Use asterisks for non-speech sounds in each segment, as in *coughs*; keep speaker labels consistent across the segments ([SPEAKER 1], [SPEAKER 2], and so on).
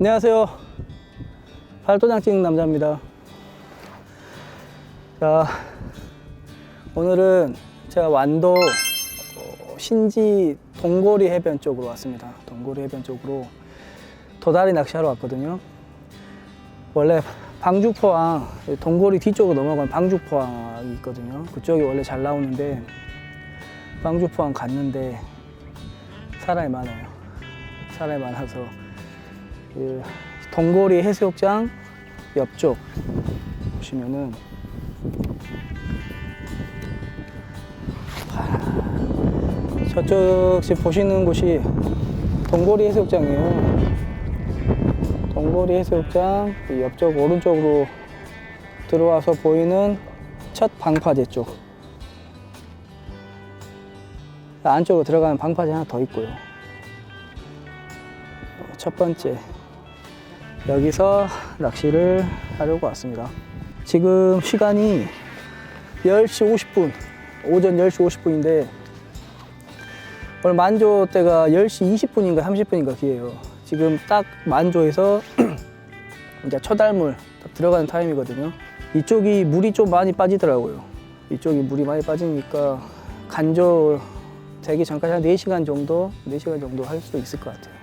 [SPEAKER 1] 안녕하세요. 발도장 찍는 남자입니다. 자, 오늘은 제가 완도 어, 신지 동고리 해변 쪽으로 왔습니다. 동고리 해변 쪽으로 도다리 낚시하러 왔거든요. 원래 방죽포항, 동고리 뒤쪽으로 넘어가면 방죽포항이 있거든요. 그쪽이 원래 잘 나오는데 방죽포항 갔는데 사람이 많아요. 사람이 많아서 그 동고리 해수욕장 옆쪽 보시면은 저쪽 지금 보시는 곳이 동고리 해수욕장이에요. 동고리 해수욕장 이 옆쪽 오른쪽으로 들어와서 보이는 첫 방파제 쪽. 안쪽으로 들어가는 방파제 하나 더 있고요. 첫 번째 여기서 낚시를 하려고 왔습니다. 지금 시간이 10시 50분, 오전 10시 50분인데 오늘 만조 때가 10시 20분인가 30분인가 기회예요. 지금 딱 만조에서 *clears throat* 이제 초달물 딱 들어가는 타임이거든요. 이쪽이 물이 좀 많이 빠지더라고요. 이쪽이 물이 많이 빠지니까 간조 되기 전까지 한 4시간 정도, 4시간 정도 할 수 있을 것 같아요.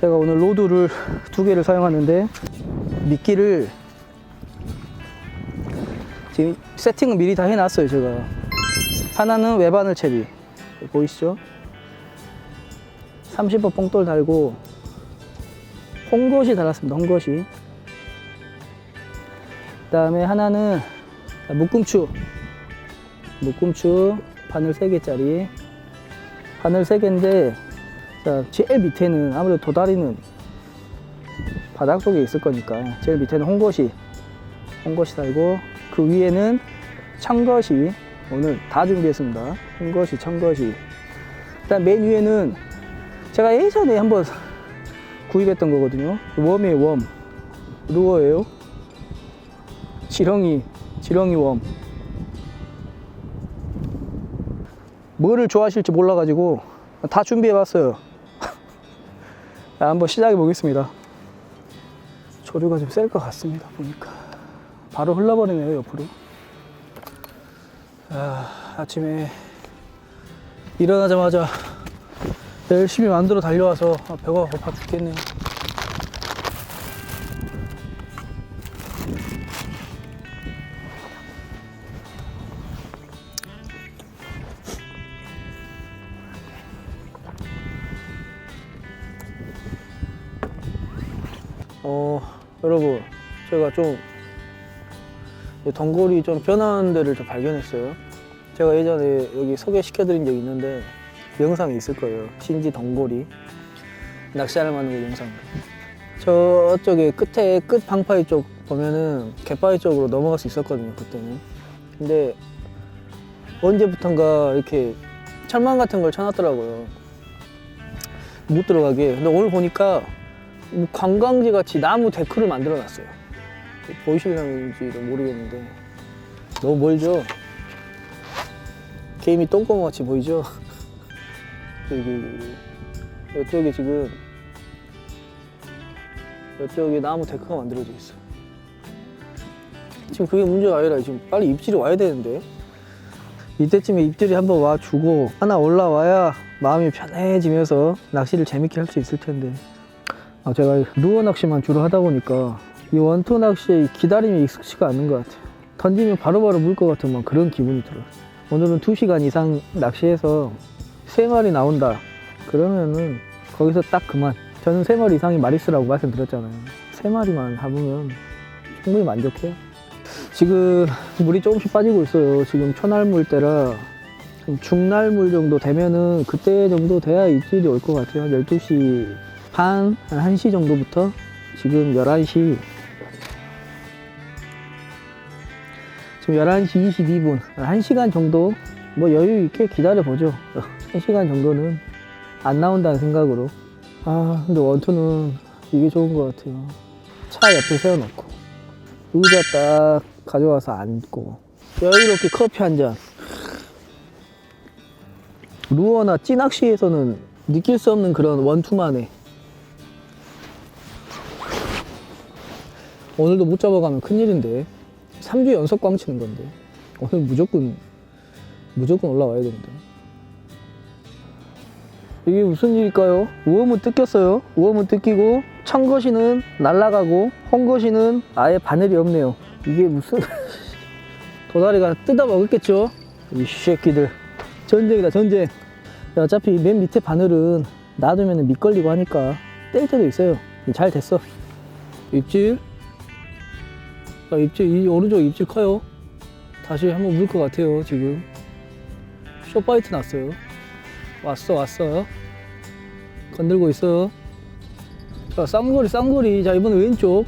[SPEAKER 1] 제가 오늘 로드를 두 개를 사용하는데 미끼를 지금 세팅은 미리 다 해놨어요 제가. 하나는 외바늘 채비. 보이시죠? 30번 뽕돌 달고 홍것이 달았습니다 홍것이. 그 다음에 하나는 묶음추. 묶음추 바늘 3개짜리. 바늘 3개인데 자, 제일 밑에는 아무래도 도다리는 바닥 속에 있을 거니까 제일 밑에는 홍것이 홍것이 달고 그 위에는 청것이 오늘 다 준비했습니다. 홍것이, 청것이. 일단 맨 위에는 제가 예전에 한번 구입했던 거거든요. 웜이에요, 웜. 루어예요. 지렁이, 지렁이 웜. 뭐를 좋아하실지 몰라가지고 다 준비해봤어요. 자, 한번 시작해 보겠습니다. 조류가 좀 셀 것 같습니다. 보니까 바로 흘러버리네요 옆으로. 아, 아침에 일어나자마자 열심히 만들어 달려와서 아, 배가 고파 죽겠네요. 여러분, 제가 좀이 덩굴이 좀 변한 데를 좀 발견했어요. 제가 예전에 여기 소개시켜 드린 적이 있는데 영상이 있을 거예요. 신지 덩굴이 낚시하는 만는 그 영상. 저쪽에 끝에 끝 방파이 쪽 보면은 갯바위 쪽으로 넘어갈 수 있었거든요. 그때는. 근데 언제부턴가 이렇게 철망 같은 걸 쳐놨더라고요. 못 들어가게. 근데 오늘 보니까 뭐 관광지 같이 나무 데크를 만들어 놨어요. 보이실려는지도 모르겠는데 너무 멀죠? 게임이 똥구멍 같이 보이죠? *laughs* 여기 이쪽에 지금 이쪽에 나무 데크가 만들어져 있어. 지금 그게 문제가 아니라 지금 빨리 입질이 와야 되는데 이때쯤에 입질이 한번 와 주고 하나 올라와야 마음이 편해지면서 낚시를 재밌게 할 수 있을 텐데 아, 제가 루어 낚시만 주로 하다 보니까 이 원투 낚시에 이 기다림이 익숙치가 않는 것 같아요. 던지면 바로바로 물 것 같은 막 그런 기분이 들어요. 오늘은 2시간 이상 낚시해서 3마리 나온다. 그러면은 거기서 딱 그만. 저는 3마리 이상이 마리스라고 말씀드렸잖아요. 3마리만 잡으면 충분히 만족해요. 지금 물이 조금씩 빠지고 있어요. 지금 초날물 때라 좀 중날물 정도 되면은 그때 정도 돼야 입질이 올 것 같아요. 12시 반, 한 1시 정도부터 지금 11시. 지금 11시 22분. 1시간 정도 뭐 여유 있게 기다려 보죠. 1시간 *laughs* 정도는 안 나온다는 생각으로. 아 근데 원투는 이게 좋은 것 같아요. 차 옆에 세워놓고. 의자 딱 가져와서 앉고. 여유롭게 커피 한잔. 루어나 찌낚시에서는 느낄 수 없는 그런 원투만의 오늘도 못 잡아가면 큰일인데. 3주 연속 꽝 치는 건데. 오늘 무조건 무조건 올라와야 됩니다 이게 무슨 일일까요? 우험은 뜯겼어요. 우험은 뜯기고 청거시는 날아가고 홍거시는 아예 바늘이 없네요. 이게 무슨? *laughs* 도다리가 뜯어 먹었겠죠? 이 새끼들. 전쟁이다 전쟁. 야, 어차피 맨 밑에 바늘은 놔두면 밑걸리고 하니까 뗄 때도 있어요. 잘 됐어. 입질 자, 입질 이 오른쪽 입질 커요. 다시 한번 물 것 같아요 지금. 쇼파이트 났어요. 왔어 왔어. 건들고 있어 자 쌍거리 쌍거리. 자 이번에 왼쪽.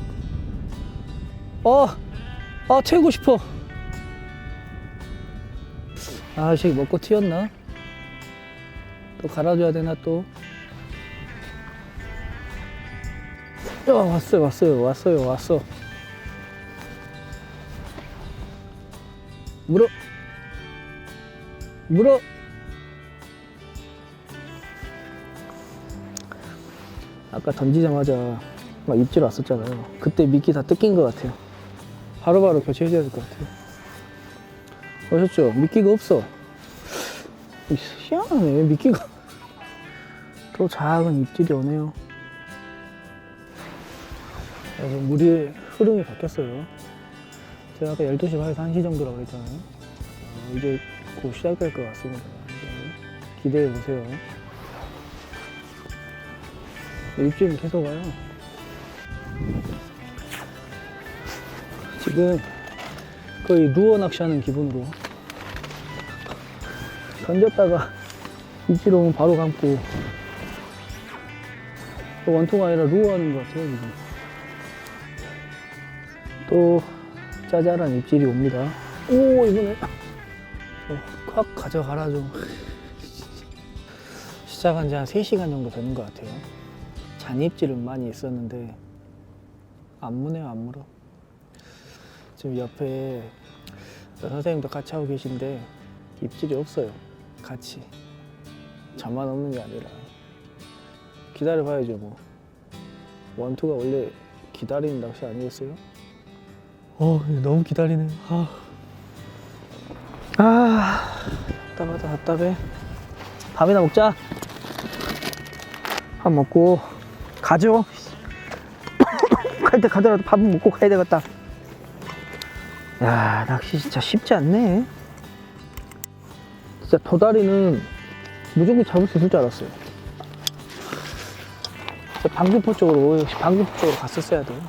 [SPEAKER 1] 어아 채우고 싶어. 아, 이 새끼 먹고 튀었나? 또 갈아줘야 되나 또? 야, 왔어요, 왔어요, 왔어요, 왔어. 물어. 물어. 아까 던지자마자 막 입질 왔었잖아요. 그때 미끼 다 뜯긴 것 같아요. 바로바로 교체해줘야 될 것 같아요. 보셨죠? 미끼가 없어. 이 희한하네, 미끼가. *laughs* 또 작은 입질이 오네요. 자, 지금 물이 흐름이 바뀌었어요. 제가 아까 12시 반에서 1시 정도라고 했잖아요. 어, 이제 곧 시작될 것 같습니다. 기대해 보세요. 입질은 계속 와요. 지금 거의 루어 낚시하는 기분으로 던졌다가 *laughs* 입질 오면 바로 감고 또 원통가 아니라 루어 하는 것 같아요 지금 또 짜잘한 입질이 옵니다 오 이번에 어, 확 가져가라 좀 *laughs* 시작한 지 한 3시간 정도 되는 것 같아요 잔입질은 많이 있었는데 안 무네요 안 물어 지금 옆에 선생님도 같이 하고 계신데 입질이 없어요. 같이. 저만 없는 게 아니라 기다려 봐야죠 뭐. 원투가 원래 기다리는 낚시 아니겠어요? 어 너무 기다리네. 아, 아 답답하다 답답해. 밥이나 먹자. 밥 먹고 가죠. *coughs* 갈 때 가더라도 밥은 먹고 가야 되겠다. 야 낚시 진짜 쉽지 않네 진짜 도다리는 무조건 잡을 수 있을 줄 알았어요 방귀포 쪽으로 역시 방귀포 쪽으로 갔었어야 돼요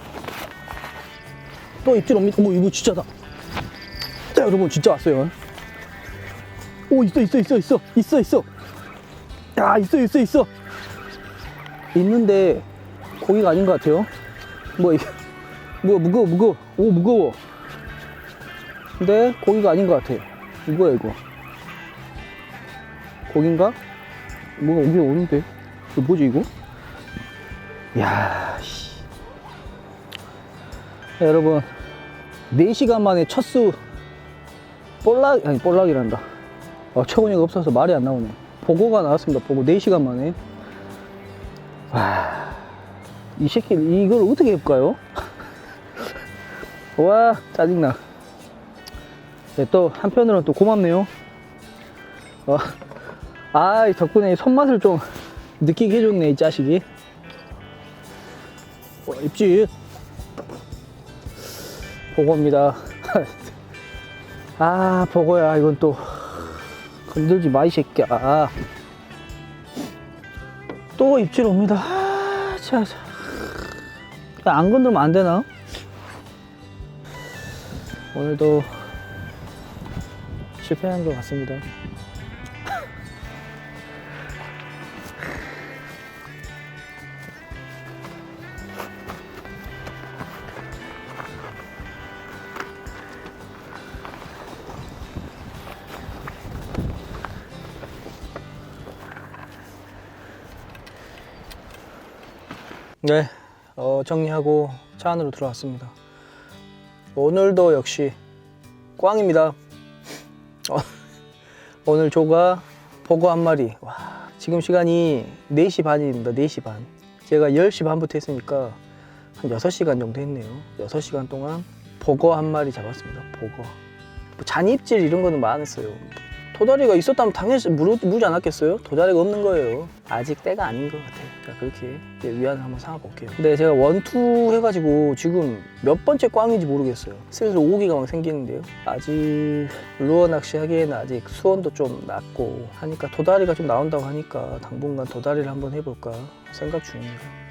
[SPEAKER 1] 또 입질 옵니다 어머 이거 진짜다 자 여러분 진짜 왔어요 오 있어 있어 있어 있어 있어 있어 야 있어 있어 있어 있는데 고기가 아닌 것 같아요 뭐 이게 *laughs* 뭐 무거워 무거워 오 무거워 근데 고기가 아닌 것 같아. 이거야 이거. 고기인가? 뭐가 여기 오는데? 이거 뭐지 이거? 야, 씨. 자, 여러분 4시간 만에 첫수 볼락 아니 볼락이란다. 어, 최곤이가 없어서 말이 안 나오네. 보고가 나왔습니다. 보고 4시간 만에. 와, 이 새끼 이걸 어떻게 해볼까요? *laughs* 와, 짜증나. 네, 또 한편으로는 또 고맙네요. 어, 아, 이 덕분에 손맛을 좀 *laughs* 느끼게 해줬네, 이 자식이. 와, 입질. 보고입니다. *laughs* 아, 보고야, 이건 또 건들지 마, 이 새끼야. 또 입질 옵니다. 아, 자, 자. 안 건들면 안 되나? 오늘도 실패한 것 같습니다. 네, 어, 정리하고 차 안으로 들어왔습니다. 오늘도 역시 꽝입니다. 어, 오늘 조가 보고 한 마리. 와, 지금 시간이 4시 반입니다. 4시 반. 제가 10시 반부터 했으니까 한 6시간 정도 했네요 6시간 동안 버거 한 마리 잡았습니다 버거 뭐 잔입질 이런 거는 많았어요 도다리가 있었다면 당연히 물, 물지 않았겠어요? 도다리가 없는 거예요. 아직 때가 아닌 것 같아요. 자 그렇게 이제 위안을 한번 삼아 볼게요. 근데 제가 원투 해가지고 지금 몇 번째 꽝인지 모르겠어요. 슬슬 오기가 막 생기는데요. 아직 루어 낚시 하기에는 아직 수온도 좀 낮고 하니까 도다리가 좀 나온다고 하니까 당분간 도다리를 한번 해볼까 생각 중입니다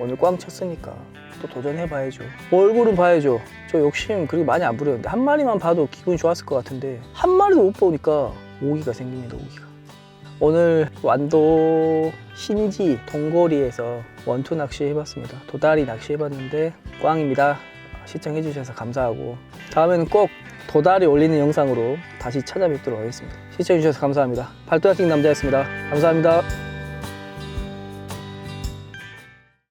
[SPEAKER 1] 오늘 꽝 쳤으니까 또 도전해봐야죠. 얼굴은 봐야죠. 저 욕심 그렇게 많이 안 부렸는데 한 마리만 봐도 기분이 좋았을 것 같은데 한 마리도 못 보니까 오기가 생깁니다. 오기가. 오늘 완도 신지 동거리에서 원투 낚시 해봤습니다. 도다리 낚시 해봤는데 꽝입니다. 시청해주셔서 감사하고 다음에는 꼭 도다리 올리는 영상으로 다시 찾아뵙도록 하겠습니다. 시청해주셔서 감사합니다. 발도낚시 남자였습니다. 감사합니다.